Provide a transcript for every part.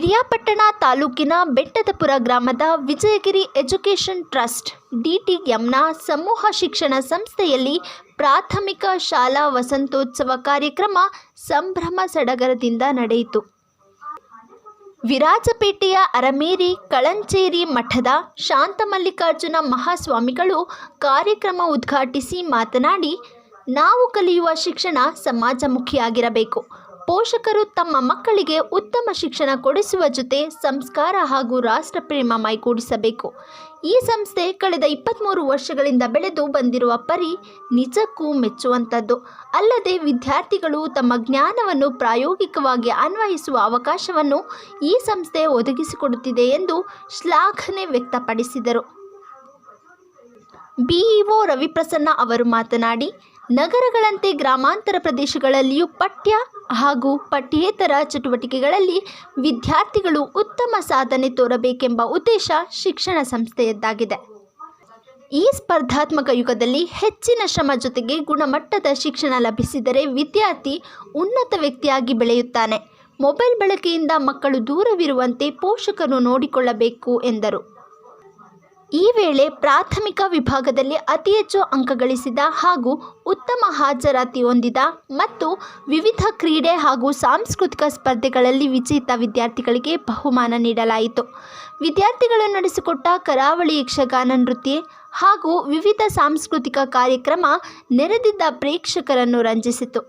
ಪಿರಿಯಾಪಟ್ಟಣ ತಾಲೂಕಿನ ಬೆಟ್ಟದಪುರ ಗ್ರಾಮದ ವಿಜಯಗಿರಿ education trust, ಡಿಟಿಎಂನ ಸಮೂಹ ಶಿಕ್ಷಣ ಸಂಸ್ಥೆಯಲ್ಲಿ ಪ್ರಾಥಮಿಕ ಶಾಲಾ ವಸಂತೋತ್ಸವ ಕಾರ್ಯಕ್ರಮ ಸಂಭ್ರಮ ಸಡಗರದಿಂದ ನಡೆಯಿತು. ವಿರಾಜಪೇಟೆಯ ಅರಮೇರಿ ಕಳಂಚೇರಿ ಮಠದ ಶಾಂತಮಲ್ಲಿಕಾರ್ಜುನ ಮಹಾಸ್ವಾಮಿಗಳು ಕಾರ್ಯಕ್ರಮ ಉದ್ಘಾಟಿಸಿ ಮಾತನಾಡಿ, ನಾವು ಕಲಿಯುವ ಶಿಕ್ಷಣ ಸಮಾಜಮುಖಿಯಾಗಿರಬೇಕು. ಪೋಷಕರು ತಮ್ಮ ಮಕ್ಕಳಿಗೆ ಉತ್ತಮ ಶಿಕ್ಷಣ ಕೊಡಿಸುವ ಜೊತೆ ಸಂಸ್ಕಾರ ಹಾಗೂ ರಾಷ್ಟ್ರಪ್ರೇಮ ಮೈಗೂಡಿಸಬೇಕು. ಈ ಸಂಸ್ಥೆ ಕಳೆದ ಇಪ್ಪತ್ತ್ಮೂರು ವರ್ಷಗಳಿಂದ ಬೆಳೆದು ಬಂದಿರುವ ಪರಿ ನಿಜಕ್ಕೂ ಮೆಚ್ಚುವಂಥದ್ದು. ಅಲ್ಲದೆ ವಿದ್ಯಾರ್ಥಿಗಳು ತಮ್ಮ ಜ್ಞಾನವನ್ನು ಪ್ರಾಯೋಗಿಕವಾಗಿ ಅನ್ವಯಿಸುವ ಅವಕಾಶವನ್ನು ಈ ಸಂಸ್ಥೆ ಒದಗಿಸಿಕೊಡುತ್ತಿದೆ ಎಂದು ಶ್ಲಾಘನೆ ವ್ಯಕ್ತಪಡಿಸಿದರು. ಬಿಇಒ ರವಿಪ್ರಸನ್ನ ಅವರು ಮಾತನಾಡಿ, ನಗರಗಳಂತೆ ಗ್ರಾಮಾಂತರ ಪ್ರದೇಶಗಳಲ್ಲಿಯೂ ಪಠ್ಯ ಹಾಗೂ ಪಠ್ಯೇತರ ಚಟುವಟಿಕೆಗಳಲ್ಲಿ ವಿದ್ಯಾರ್ಥಿಗಳು ಉತ್ತಮ ಸಾಧನೆ ತೋರಬೇಕೆಂಬ ಉದ್ದೇಶ ಶಿಕ್ಷಣ ಸಂಸ್ಥೆಯದ್ದಾಗಿದೆ. ಈ ಸ್ಪರ್ಧಾತ್ಮಕ ಯುಗದಲ್ಲಿ ಹೆಚ್ಚಿನ ಶ್ರಮ ಜೊತೆಗೆ ಗುಣಮಟ್ಟದ ಶಿಕ್ಷಣ ಲಭಿಸಿದರೆ ವಿದ್ಯಾರ್ಥಿ ಉನ್ನತ ವ್ಯಕ್ತಿಯಾಗಿ ಬೆಳೆಯುತ್ತಾನೆ. ಮೊಬೈಲ್ ಬಳಕೆಯಿಂದ ಮಕ್ಕಳು ದೂರವಿರುವಂತೆ ಪೋಷಕರು ನೋಡಿಕೊಳ್ಳಬೇಕು ಎಂದರು. ಈ ವೇಳೆ ಪ್ರಾಥಮಿಕ ವಿಭಾಗದಲ್ಲಿ ಅತಿ ಹೆಚ್ಚು ಅಂಕ ಗಳಿಸಿದ ಹಾಗೂ ಉತ್ತಮ ಹಾಜರಾತಿ ಹೊಂದಿದ ಮತ್ತು ವಿವಿಧ ಕ್ರೀಡೆ ಹಾಗೂ ಸಾಂಸ್ಕೃತಿಕ ಸ್ಪರ್ಧೆಗಳಲ್ಲಿ ವಿಜೇತ ವಿದ್ಯಾರ್ಥಿಗಳಿಗೆ ಬಹುಮಾನ ನೀಡಲಾಯಿತು. ವಿದ್ಯಾರ್ಥಿಗಳು ನಡೆಸಿಕೊಟ್ಟ ಕರಾವಳಿ ಯಕ್ಷಗಾನ ನೃತ್ಯ ಹಾಗೂ ವಿವಿಧ ಸಾಂಸ್ಕೃತಿಕ ಕಾರ್ಯಕ್ರಮ ನೆರೆದಿದ್ದ ಪ್ರೇಕ್ಷಕರನ್ನು ರಂಜಿಸಿತು.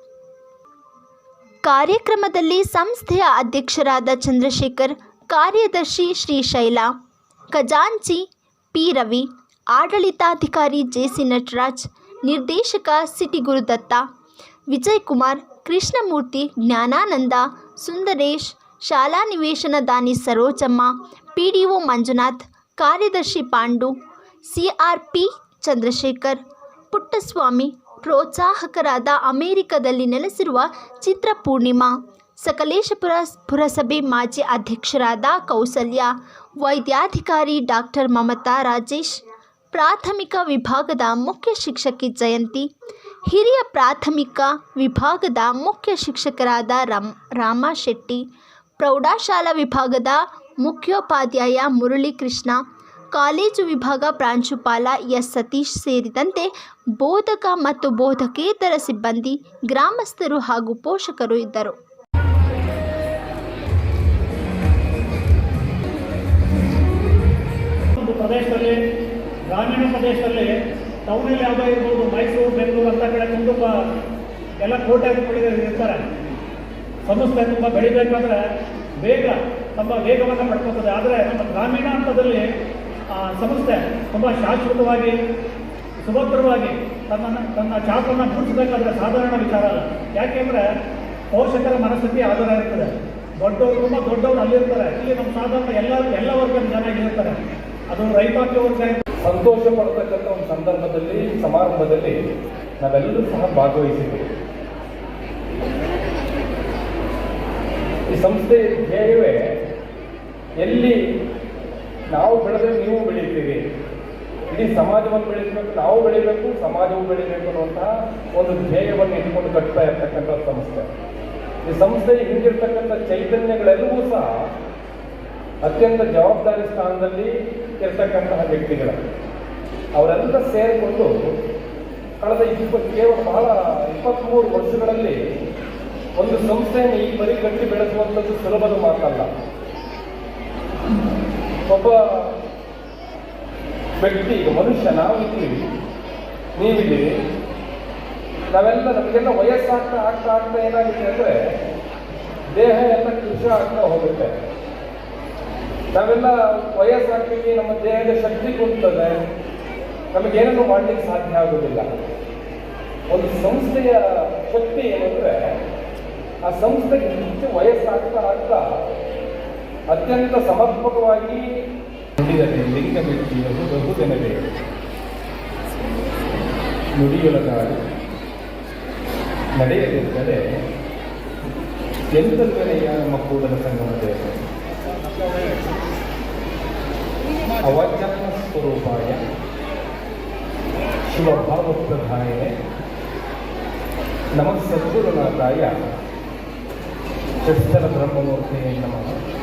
ಕಾರ್ಯಕ್ರಮದಲ್ಲಿ ಸಂಸ್ಥೆಯ ಅಧ್ಯಕ್ಷರಾದ ಚಂದ್ರಶೇಖರ್, ಕಾರ್ಯದರ್ಶಿ ಶ್ರೀಶೈಲ, ಖಜಾಂಚಿ ಪಿ. ರವಿ, ಆಡಳಿತಾಧಿಕಾರಿ ಜೆಸಿ ನಟರಾಜ್, ನಿರ್ದೇಶಕ ಸಿಟಿ ಗುರುದತ್ತ ವಿಜಯ್ ಕುಮಾರ್ ಕೃಷ್ಣಮೂರ್ತಿ, ಜ್ಞಾನಾನಂದ, ಸುಂದರೇಶ್, ಶಾಲಾ ನಿವೇಶನ ದಾನಿ Sarojamma P D O Manjunath, ಕಾರ್ಯದರ್ಶಿ Pandu C R P Chandrashekar, Puttaswamy, ಪ್ರೋತ್ಸಾಹಕರಾದ ಅಮೆರಿಕದಲ್ಲಿ ನೆಲೆಸಿರುವ ಚಿತ್ರಪೂರ್ಣಿಮಾ ಸಕಲೇಶಪುರ ಪುರಸಭೆ ಮಾಜಿ ಅಧ್ಯಕ್ಷರಾದ ಕೌಸಲ್ಯ, ವೈದ್ಯಾಧಿಕಾರಿ ಡಾಕ್ಟರ್ ಮಮತಾ ರಾಜೇಶ್, ಪ್ರಾಥಮಿಕ ವಿಭಾಗದ ಮುಖ್ಯ ಶಿಕ್ಷಕಿ ಜಯಂತಿ, ಹಿರಿಯ ಪ್ರಾಥಮಿಕ ವಿಭಾಗದ ಮುಖ್ಯ ಶಿಕ್ಷಕರಾದ ರಾಮ್ ರಾಮ ಶೆಟ್ಟಿ ಪ್ರೌಢಶಾಲಾ ವಿಭಾಗದ ಮುಖ್ಯೋಪಾಧ್ಯಾಯ ಮುರಳೀಕೃಷ್ಣ, ಕಾಲೇಜು ವಿಭಾಗ ಪ್ರಾಂಶುಪಾಲ ಎಸ್. ಸತೀಶ್ ಸೇರಿದಂತೆ ಬೋಧಕ ಮತ್ತು ಬೋಧಕೇತರ ಸಿಬ್ಬಂದಿ, ಗ್ರಾಮಸ್ಥರು ಹಾಗೂ ಪೋಷಕರು ಇದ್ದರು. ಪ್ರದೇಶದಲ್ಲಿ, ಗ್ರಾಮೀಣ ಪ್ರದೇಶದಲ್ಲಿ ಟೌನಲ್ಲಿ ಯಾವುದೋ ಇರ್ಬೋದು, ಮೈಸೂರು, ಬೆಂಗಳೂರು ಅಂತ ಕಡೆ ತುಂಬ ಎಲ್ಲ ಕೋಟ್ಯಾಧಿಪತಿಗಳು ಇರ್ತಾರೆ. ಸಂಸ್ಥೆ ತುಂಬ ಬೆಳಿಬೇಕಾದ್ರೆ ಬೇಗ ತಮ್ಮ ವೇಗವನ್ನು ಪಡ್ಕೊತದೆ. ಆದರೆ ನಮ್ಮ ಗ್ರಾಮೀಣ ಹಂತದಲ್ಲಿ, ಆ ಸಂಸ್ಥೆ ತುಂಬ ಶಾಶ್ವತವಾಗಿ, ಸುಭದ್ರವಾಗಿ ತನ್ನ ತನ್ನ ಚಾಪನ್ನು ಮುಟ್ಟಿಸಬೇಕಾದ್ರೆ ಸಾಧಾರಣ ವಿಚಾರ ಅಲ್ಲ. ಯಾಕೆಂದರೆ ಪೋಷಕರ ಮನಸ್ಥಿತಿ ಆಧಾರ ಇರ್ತದೆ ದೊಡ್ಡವರು ತುಂಬ ದೊಡ್ಡವರು ಅಲ್ಲಿರ್ತಾರೆ. ಇಲ್ಲಿ ನಮ್ಮ ಸಾಧಾರಣ ಎಲ್ಲ ಎಲ್ಲ ವರ್ಗದ ಜನ ಇಲ್ಲಿರ್ತಾರೆ ಅದು ರೈತಾಪಿ ವರ್ಗ. ಸಂತೋಷ ಪಡ್ತಕ್ಕಂಥ ಒಂದು ಸಂದರ್ಭದಲ್ಲಿ, ಸಮಾರಂಭದಲ್ಲಿ ನಾವೆಲ್ಲರೂ ಸಹ ಭಾಗವಹಿಸಿದ್ದೇವೆ ಈ ಸಂಸ್ಥೆ ಧ್ಯೇಯವೇ, ಎಲ್ಲಿ ನಾವು ಬೆಳೆದ್ರೆ ನೀವು ಬೆಳೀತೀವಿ ಇಡೀ ಸಮಾಜವನ್ನು ಬೆಳೆಸಬೇಕು, ನಾವು ಬೆಳಿಬೇಕು ಸಮಾಜವು ಬೆಳಿಬೇಕು ಅನ್ನುವಂತಹ ಒಂದು ಧ್ಯೇಯವನ್ನು ಇಟ್ಕೊಂಡು ಕಟ್ತಾ ಇರ್ತಕ್ಕಂಥ ಸಂಸ್ಥೆ ಈ ಸಂಸ್ಥೆ ಹಿಂದಿರ್ತಕ್ಕಂಥ ಚೈತನ್ಯಗಳೆಲ್ಲವೂ ಸಹ ಅತ್ಯಂತ ಜವಾಬ್ದಾರಿ ಸ್ಥಾನದಲ್ಲಿ ಇರ್ತಕ್ಕಂತಹ ವ್ಯಕ್ತಿಗಳ. ಅವರೆಲ್ಲ ಸೇರಿಕೊಂಡು ಕಳೆದ ಇಪ್ಪತ್ತು ಕೇವಲ ಬಹಳ ಇಪ್ಪತ್ತ್ಮೂರು ವರ್ಷಗಳಲ್ಲಿ ಒಂದು ಸಂಸ್ಥೆಯನ್ನು ಈ ಬರಿ ಕಟ್ಟಿ ಬೆಳೆಸುವಂಥದ್ದು ಸುಲಭದ ಮಾತಲ್ಲ. ಒಬ್ಬ ವ್ಯಕ್ತಿ, ಈಗ ಮನುಷ್ಯ, ನಾವಿದ್ದೀವಿ. ನೀವಿದ್ದೀವಿ ನಾವೆಲ್ಲ ನಮಗೆಲ್ಲ ವಯಸ್ಸಾಗ್ತಾ ಆಗ್ತಾ ಆಗ್ತಾ ಏನಾಗುತ್ತೆ ಅಂದರೆ, ದೇಹ ಎಲ್ಲ ಕೃಷಿ ಆಗ್ತಾ ಹೋಗುತ್ತೆ. ನಾವೆಲ್ಲ ವಯಸ್ಸಾಗ್ತೀವಿ ನಮ್ಮ ದೇಹದ ಶಕ್ತಿ ಕೊಡ್ತದೆ ನಮಗೇನನ್ನು ಮಾಡಲಿಕ್ಕೆ ಸಾಧ್ಯ ಆಗೋದಿಲ್ಲ. ಒಂದು ಸಂಸ್ಥೆಯ ಶಕ್ತಿ ಏನಂದ್ರೆ, ಆ ಸಂಸ್ಥೆಗೆ ಹೆಚ್ಚು ವಯಸ್ಸಾಗ್ತಾ ಆಗ್ತಾ ಅತ್ಯಂತ ಸಮರ್ಪಕವಾಗಿ ಲಿಂಗ ವ್ಯಕ್ತಿಯನ್ನು ಬಹುದಿನವೇ ನುಡಿಯೊಳಗಾಡಿ ನಡೆಯದಿದ್ದರೆ ಎಂತಲ್ವನೆಯ ನಮ್ಮ ಕೂಡಲ ಸಂಗಮ अवज्ञस्वरूपाय शिवभावप्रधाय नमः सद्गुरुनाथाय चल ब्रह्ममूर्ते नमः